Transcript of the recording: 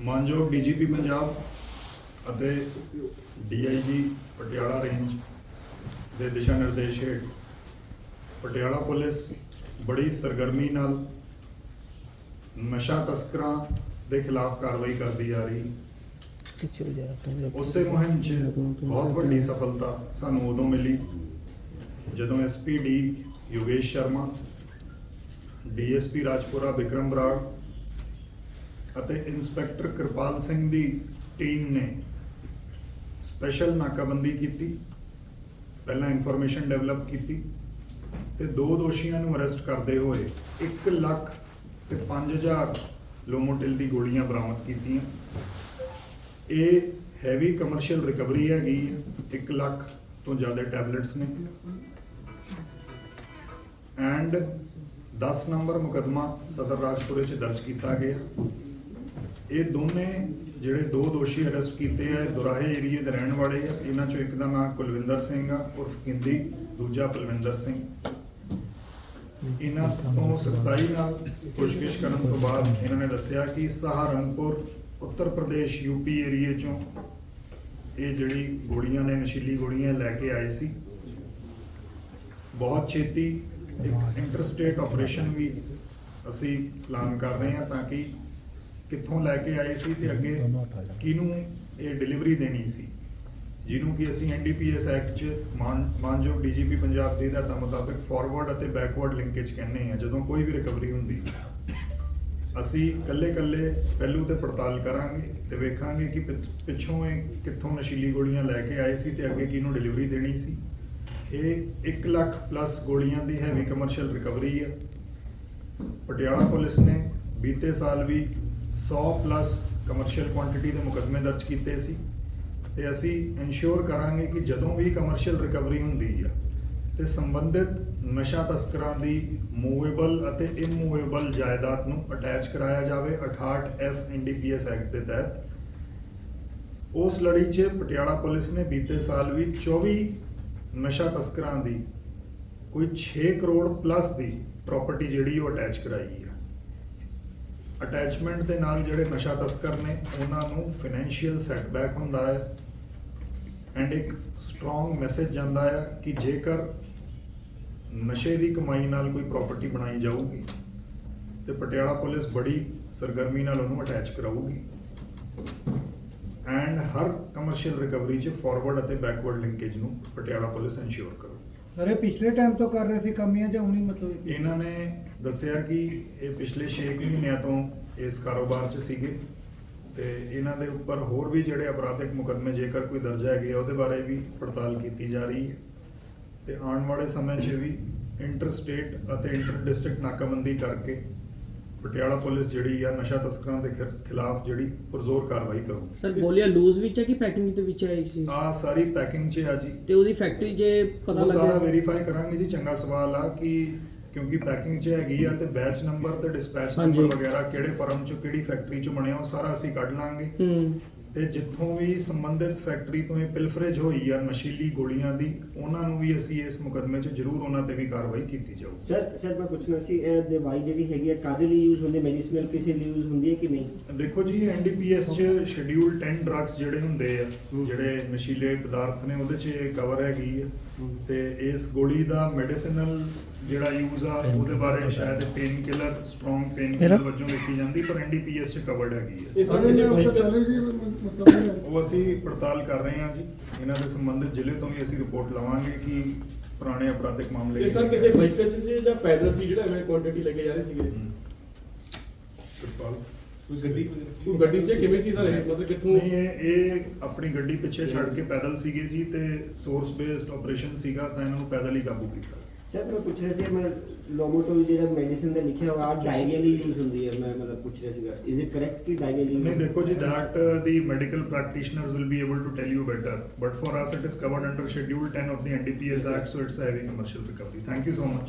ਮਾਨਯੋਗ ਡੀਜੀਪੀ ਪੰਜਾਬ ਅਤੇ DIG Patiala range ਦੇ ਦਿਸ਼ਾ ਨਿਰਦੇਸ਼ ਹੇਠ ਪਟਿਆਲਾ ਪੁਲਿਸ ਬੜੀ ਸਰਗਰਮੀ ਨਾਲ ਨਸ਼ਾ ਤਸਕਰਾਂ ਦੇ ਖਿਲਾਫ ਕਾਰਵਾਈ ਕਰਦੀ ਆ ਰਹੀ। ਉਸੇ ਮੁਹਿੰਮ 'ਚ ਬਹੁਤ ਵੱਡੀ ਸਫਲਤਾ ਸਾਨੂੰ ਉਦੋਂ ਮਿਲੀ ਜਦੋਂ ਐਸਪੀਡੀ ਯੋਗੇਸ਼ ਸ਼ਰਮਾ, ਡੀਐਸਪੀ ਰਾਜਪੁਰਾ ਵਿਕਰਮ ਬਰਾੜ ਅਤੇ ਇੰਸਪੈਕਟਰ ਕਿਰਪਾਲ ਸਿੰਘ ਦੀ ਟੀਮ ਨੇ ਸਪੈਸ਼ਲ ਨਾਕਾਬੰਦੀ ਕੀਤੀ, ਪਹਿਲਾਂ ਇਨਫੋਰਮੇਸ਼ਨ ਡਿਵੈਲਪ ਕੀਤੀ ਤੇ ਦੋ ਦੋਸ਼ੀਆਂ ਨੂੰ ਅਰੈਸਟ ਕਰਦੇ ਹੋਏ 1 ਲੱਖ ਤੇ 5000 ਲੋਮੋਟਿਲ ਦੀ ਗੋਲੀਆਂ ਬਰਾਮਦ ਕੀਤੀਆਂ। ਇਹ ਹੈਵੀ ਕਮਰਸ਼ੀਅਲ ਰਿਕਵਰੀ ਹੈਗੀ ਹੈ 1 ਲੱਖ ਤੋਂ ਜ਼ਿਆਦਾ ਟੈਬਲੇਟਸ ਨੇ। ਐਂਡ 10 ਨੰਬਰ ਮੁਕਦਮਾ ਸਦਰ ਰਾਜਪੁਰੇ ਚ ਦਰਜ ਕੀਤਾ ਗਿਆ। ਇਹ ਦੋਨੇ ਜਿਹੜੇ ਦੋ ਦੋਸ਼ੀ ਅਰੈਸਟ ਕੀਤੇ ਆ ਦੁਰਾਹੇ ਏਰੀਏ ਦੇ ਰਹਿਣ ਵਾਲੇ ਆ। ਇਹਨਾਂ ਚੋਂ ਇੱਕ ਦਾ ਨਾਮ ਕੁਲਵਿੰਦਰ ਸਿੰਘ ਆ, ਉਰਫ ਕਿੰਦੀ ਦੂਜਾ ਪਲਵਿੰਦਰ ਸਿੰਘ। ਇਹਨਾਂ ਤੋਂ ਸਖਤਾਈ ਨਾਲ ਪੁੱਛਗਿੱਛ ਕਰਨ ਤੋਂ ਬਾਅਦ ਇਹਨਾਂ ਨੇ ਦੱਸਿਆ ਕਿ ਸਹਾਰਨਪੁਰ, ਉੱਤਰ ਪ੍ਰਦੇਸ਼ ਯੂਪੀ ਏਰੀਏ ਚੋਂ ਇਹ ਜਿਹੜੀ ਗੋਲੀਆਂ ਨੇ, ਨਸ਼ੀਲੀ ਗੋਲੀਆਂ ਲੈ ਕੇ ਆਏ ਸੀ। ਬਹੁਤ ਛੇਤੀ ਇੱਕ ਇੰਟਰਸਟੇਟ ਆਪਰੇਸ਼ਨ ਵੀ ਅਸੀਂ ਪਲਾਨ ਕਰ ਰਹੇ ਹਾਂ ਤਾਂ ਕਿ ਕਿੱਥੋਂ ਲੈ ਕੇ ਆਏ ਸੀ ਤੇ ਅੱਗੇ ਕਿਹਨੂੰ ਇਹ ਡਿਲੀਵਰੀ ਦੇਣੀ ਸੀ? ਜਿਹਨੂੰ ਕਿ ਅਸੀਂ ਐਨਡੀਪੀਐਸ ਐਕਟ 'ਚ ਮਾਨ, ਮਾਨਯੋਗ ਡੀਜੀਪੀ ਪੰਜਾਬ ਦੇ ਹਦਾਇਤਾਂ ਮੁਤਾਬਕ ਫਾਰਵਰਡ ਅਤੇ ਬੈਕਵਰਡ ਲਿੰਕੇਜ ਕਹਿੰਦੇ ਆ ਜਦੋਂ ਕੋਈ ਵੀ ਰਿਕਵਰੀ ਹੁੰਦੀ। ਅਸੀਂ ਕੱਲੇ-ਕੱਲੇ ਪਹਿਲੂ ਤੇ ਪੜਤਾਲ ਕਰਾਂਗੇ ਤੇ ਵੇਖਾਂਗੇ ਕਿ ਪਿੱਛ- ਪਿੱਛੋਂ ਇਹ ਕਿੱਥੋਂ ਨਸ਼ੀਲੀ ਗੋਲੀਆਂ ਲੈ ਕੇ ਆਏ ਸੀ ਤੇ ਅੱਗੇ ਕਿਹਨੂੰ ਡਿਲੀਵਰੀ ਦੇਣੀ ਸੀ। ਇਹ 1 ਲੱਖ ਪਲੱਸ ਗੋਲੀਆਂ ਦੀ ਹੈਵੀ ਕਮਰਸ਼ੀਅਲ ਰਿਕਵਰੀ ਹੈ ਪਟਿਆਲਾ ਪੁਲਿਸ ਨੇ ਬੀਤੇ ਸਾਲ ਵੀ 100 ਪਲੱਸ ਕਮਰਸ਼ੀਅਲ ਕੁਆਂਟੀਟੀ ਦੇ ਮੁਕੱਦਮੇ ਦਰਜ ਕੀਤੇ ਸੀ। ਤੇ ਅਸੀਂ ਇਨਸ਼ੋਰ ਕਰਾਂਗੇ ਕਿ ਜਦੋਂ ਵੀ ਕਮਰਸ਼ੀਅਲ ਰਿਕਵਰੀ ਹੁੰਦੀ ਆ, ਤੇ ਸੰਬੰਧਿਤ ਨਸ਼ਾ ਤਸਕਰਾਂ ਦੀ ਮੂਵੇਬਲ ਅਤੇ ਇਮੂਵੇਬਲ ਜਾਇਦਾਦ ਨੂੰ ਅਟੈਚ ਕਰਾਇਆ ਜਾਵੇ 68 ਐਫ ਐਨਡੀਪੀਐਸ ਐਕਟ ਦੇ ਤਹਿਤ। ਉਸ ਲੜੀ 'ਚ ਪਟਿਆਲਾ ਪੁਲਿਸ ਨੇ ਬੀਤੇ ਸਾਲ ਵੀ 24 ਨਸ਼ਾ ਤਸਕਰਾਂ ਦੀ ਕੋਈ 6 ਕਰੋੜ ਪਲੱਸ ਦੀ ਪ੍ਰਾਪਰਟੀ ਜਿਹੜੀ ਉਹ ਅਟੈਚ ਕਰਾਈ ਹੈ ਅਟੈਚਮੈਂਟ ਦੇ ਨਾਲ ਜਿਹੜੇ ਨਸ਼ਾ ਤਸਕਰ ਨੇ, ਉਹਨਾਂ ਨੂੰ ਫਾਈਨੈਂਸ਼ੀਅਲ ਸੈਟਬੈਕ ਹੁੰਦਾ ਹੈ ਐਂਡ ਇੱਕ ਸਟਰੋਂਗ ਮੈਸੇਜ ਜਾਂਦਾ ਹੈ ਕਿ ਜੇਕਰ ਨਸ਼ੇ ਦੀ ਕਮਾਈ ਨਾਲ ਕੋਈ ਪ੍ਰਾਪਰਟੀ ਬਣਾਈ ਜਾਊਗੀ ਤੇ ਪਟਿਆਲਾ ਪੁਲਿਸ ਬੜੀ ਸਰਗਰਮੀ ਨਾਲ ਉਹਨੂੰ ਅਟੈਚ ਕਰਾਊਗੀ ਐਂਡ ਹਰ ਕਮਰਸ਼ੀਅਲ ਰਿਕਵਰੀ 'ਚ ਫਾਰਵਰਡ ਅਤੇ ਬੈਕਵਰਡ ਲਿੰਕੇਜ ਨੂੰ ਪਟਿਆਲਾ ਪੁਲਿਸ ਇਨਸ਼ੋਰ ਕਰੂ ਸਰ ਇਹ ਪਿਛਲੇ ਟਾਈਮ ਤੋਂ ਕਰ ਰਹੇ ਸੀ ਕਮੀਆਂ ਜਾਂ ਹੁਣੀ ਮਤਲਬ ਇਹ- ਇਹਨਾਂ ਨੇ ਦੱਸਿਆ ਕਿ ਇਹ ਪਿਛਲੇ 6 ਮਹੀਨਿਆਂ ਤੋਂ ਇਸ ਕਾਰੋਬਾਰ 'ਚ ਸੀਗੇ ਤੇ ਇਹਨਾਂ ਦੇ ਉੱਪਰ ਹੋਰ ਵੀ ਜਿਹੜੇ ਅਪਰਾਧਿਕ ਮੁਕੱਦਮੇ ਜੇਕਰ ਕੋਈ ਦਰਜ ਹੈਗੇ ਆ, ਉਹਦੇ ਬਾਰੇ ਵੀ ਪੜਤਾਲ ਕੀਤੀ ਜਾ ਰਹੀ ਹੈ। ਤੇ ਆਉਣ ਵਾਲੇ ਸਮੇਂ 'ਚ ਵੀ ਇੰਟਰ ਸਟੇਟ ਅਤੇ ਇੰਟਰ ਡਿਸਟ੍ਰਿਕਟ ਨਾਕਾਬੰਦੀ ਕਰਕੇ ਪਟਿਆਲਾ ਪੁਲਿਸ ਜਿਹੜੀ ਆ ਨਸ਼ਾ ਤਸਕਰਾਂ ਦੇ ਖਿਲਾਫ ਜਿਹੜੀ ਪੁਰਜ਼ੋਰ ਕਾਰਵਾਈ ਕਰੂ ਸਰ ਗੋਲੀਆਂ ਲੂਜ਼ ਵਿੱਚ ਹੈ ਕਿ ਪੈਕਿੰਗ ਦੇ ਵਿੱਚ ਆਈ ਸੀ ਆ ਸਾਰੀ ਪੈਕਿੰਗ 'ਚ ਆ ਜੀ। ਤੇ ਉਹਦੀ ਫੈਕਟਰੀ ਜੇ ਪਤਾ ਉਹ ਸਾਰਾ ਵੈਰੀਫਾਈ ਕਰਾਂਗੇ ਜੀ ਚੰਗਾ ਸਵਾਲ ਆ ਕਿ ਕਿਉਂਕਿ ਪੈਕਿੰਗ 'ਚ ਹੈਗੀ ਆ ਤੇ ਬੈਚ ਨੰਬਰ ਤੇ ਡਿਸਪੈਚ ਹਾਂਜੀ। ਨੰਬਰ ਵਗੈਰਾ ਕਿਹੜੇ ਫਰਮ 'ਚੋਂ ਕਿਹੜੀ ਫੈਕਟਰੀ 'ਚੋਂ ਬਣਿਆ ਉਹ ਸਾਰਾ ਅਸੀਂ ਕੱਢ ਲਾਂਗੇ। ਹੂੰ। ਤੇ ਜਿੱਥੋਂ ਵੀ ਸੰਬੰਧਿਤ ਫੈਕਟਰੀ ਤੋਂ ਇਹ ਪਿਲਫਰੇਜ ਹੋਈ ਆ ਨਸ਼ੀਲੀ ਗੋਲੀਆਂ ਦੀ ਉਹਨਾਂ ਨੂੰ ਵੀ ਅਸੀਂ ਇਸ ਮੁਕਦਮੇ 'ਚ ਜ਼ਰੂਰ ਉਹਨਾਂ ਤੇ ਵੀ ਕਾਰਵਾਈ ਕੀਤੀ ਜਾਊ ਸਰ ਸਰ ਮੈਂ ਪੁੱਛਣਾ ਸੀ ਇਹ ਦਵਾਈ ਜਿਹੜੀ ਹੈਗੀ ਹੈ ਕਾਦੇ ਲਈ ਯੂਜ਼ ਹੁੰਦੀ ਮੈਡੀਸਿਨਲ ਕਿਸੇ ਲਈ ਯੂਜ਼ ਹੁੰਦੀ ਹੈ ਕਿ ਨਹੀਂ ਦੇਖੋ ਜੀ ਐਨਡੀਪੀਐਸ 'ਚ ਸ਼ਡਿਊਲ 10 ਡਰੱਗਸ ਜਿਹੜੇ ਹੁੰਦੇ ਆ। ਜਿਹੜੇ ਨਸ਼ੀਲੇ ਪਦਾਰਥ ਨੇ ਉਹਦੇ 'ਚ ਕਵਰ ਹੈਗੀ ਆ। ਤੇ ਇਸ ਗੋਲੀ ਦਾ ਮੈਡੀਸਿਨਲ ਜਿਹੜਾ ਯੂਜ਼ ਆ ਉਹਦੇ ਬਾਰੇ ਸ਼ਾਇਦ painkiller strong painkiller ਵਜੋਂ ਵੇਖੀ ਜਾਂਦੀ ਪਰ ਐਨਡੀਪੀਐਸ 'ਚ ਕਵਰਡ ਹੈਗੀ ਨੇ ਉਹ ਤਾਂ ਪਹਿਲੇ ਜੀ ਮਤਲਬ ਉਹ ਅਸੀਂ ਪੜਤਾਲ ਕਰ ਰਹੇ ਹਾਂ ਜੀ। ਇਹਨਾਂ ਦੇ ਸੰਬੰਧਿਤ ਜ਼ਿਲ੍ਹੇ ਤੋਂ ਵੀ ਅਸੀਂ ਰਿਪੋਰਟ ਲਵਾਂਗੇ ਕਿ ਪੁਰਾਣੇ ਅਪਰਾਧਿਕ ਮਾਮਲੇ ਇਹ ਸਰ ਕਿਸੇ ਵਹੀਕਲ ਚ ਸੀ ਜਾਂ ਪੈਦਲ ਸੀ ਜਿਹੜਾ ਐਵੇਂ ਕੁਆਂਟੀਟੀ ਲੈ ਕੇ ਜਾ ਰਹੇ ਸੀਗੇ? ਕੋਈ ਗੱਡੀ ਕੋਈ ਗੱਡੀ ਸੀ ਕਿਵੇਂ ਸੀ ਸਰ? ਇਹ ਮਤਲਬ ਕਿੱਥੋਂ? ਨਹੀਂ ਇਹ ਇਹ ਆਪਣੀ ਗੱਡੀ ਪਿੱਛੇ ਛੱਡ ਕੇ ਪੈਦਲ ਸੀਗੇ ਜੀ ਤੇ ਸੋਰਸ ਬੇਸਡ ਆਪਰੇਸ਼ਨ ਸੀਗਾ ਤਾਂ ਇਹਨਾਂ ਨੂੰ ਪੈਦਲ ਹੀ ਕਾਬੂ ਕੀਤਾ। ਸਰ ਮੈਂ ਪੁੱਛ ਰਿਹਾ ਸੀ ਮੈਂ ਲੋਮੋਟੋਲ ਜਿਹੜਾ ਮੈਡੀਸਿਨ ਦਾ ਲਿਖਿਆ ਹੋਇਆ ਡਾਇਰੀਆ ਲਈ ਯੂਜ਼ ਹੁੰਦੀ ਹੈ ਮੈਂ ਮਤਲਬ ਪੁੱਛ ਰਿਹਾ ਸੀਗਾ। ਇਜ਼ ਇਟ ਕਰੈਕਟ ਕਿ ਡਾਇਰੀਆ ਲਈ ਨਹੀਂ ਦੇਖੋ ਜੀ uh, the medical practitioners will be able to tell you better but for us it is covered under schedule 10 of the NDPS act so it's a heavy commercial recovery. Thank you so much.